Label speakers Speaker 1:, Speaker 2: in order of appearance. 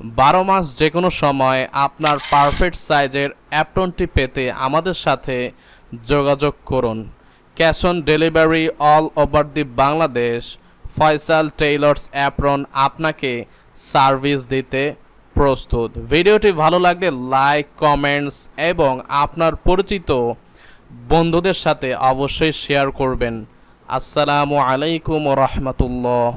Speaker 1: বারো মাস যে কোনো সময় আপনার পারফেক্ট সাইজের অ্যাপ্রনটি পেতে আমাদের সাথে যোগাযোগ করুন। Cash on delivery all over the Bangladesh Faisal tailors apron আপনাকে সার্ভিস দিতে প্রস্তুত। ভিডিওটি ভালো লাগলে লাইক কমেন্টস এবং আপনার পরিচিত বন্ধুদের সাথে অবশ্যই শেয়ার করবেন। আসসালামু আলাইকুম রহমতুল্লাহ।